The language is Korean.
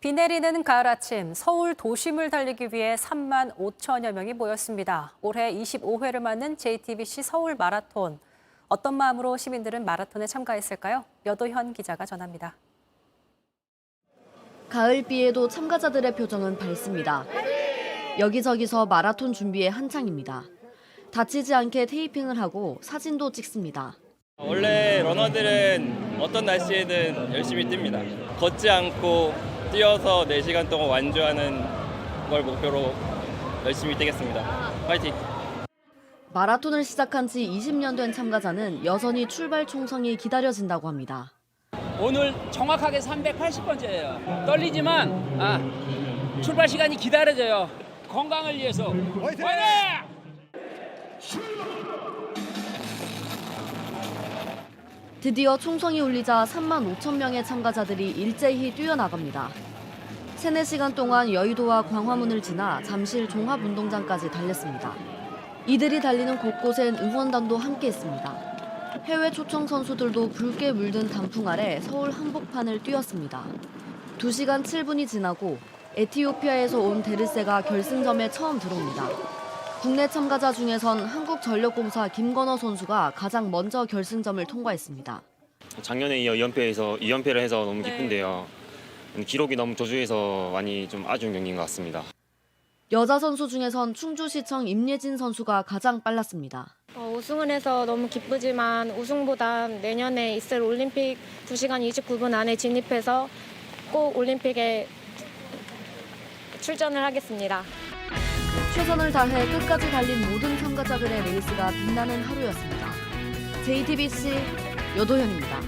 비 내리는 가을 아침 서울 도심을 달리기 위해 3만 5천여 명이 모였습니다. 올해 25회를 맞는 JTBC 서울 마라톤. 어떤 마음으로 시민들은 마라톤에 참가했을까요? 여도현 기자가 전합니다. 가을비에도 참가자들의 표정은 밝습니다. 여기저기서 마라톤 준비에 한창입니다. 다치지 않게 테이핑을 하고 사진도 찍습니다. 원래 러너들은 어떤 날씨에든 열심히 뜁니다. 걷지 않고 뛰어서 4시간 동안 완주하는 걸 목표로 열심히 뛰겠습니다. 파이팅! 마라톤을 시작한 지 20년 된 참가자는 여전히 출발 총성이 기다려진다고 합니다. 오늘 정확하게 380번째예요. 떨리지만 아, 출발 시간이 기다려져요. 건강을 위해서. 화이팅! 드디어 총성이 울리자 3만 5천 명의 참가자들이 일제히 뛰어나갑니다. 3, 4시간 동안 여의도와 광화문을 지나 잠실 종합운동장까지 달렸습니다. 이들이 달리는 곳곳엔 응원단도 함께했습니다. 해외 초청 선수들도 붉게 물든 단풍 아래 서울 한복판을 뛰었습니다. 2시간 7분이 지나고 에티오피아에서 온 데르세가 결승점에 처음 들어옵니다. 국내 참가자 중에선 한국전력공사 김건호 선수가 가장 먼저 결승점을 통과했습니다. 작년에 이어 2연패에서 2연패를 해서 너무 기쁜데요. 기록이 너무 저조해서 많이 좀 아쉬운 경기인 것 같습니다. 여자 선수 중에선 충주시청 임예진 선수가 가장 빨랐습니다. 어, 우승을 해서 너무 기쁘지만 우승보단 내년에 있을 올림픽 2시간 29분 안에 진입해서 꼭 올림픽에 출전을 하겠습니다. 최선을 다해 끝까지 달린 모든 참가자들의 레이스가 빛나는 하루였습니다. JTBC 여도현입니다.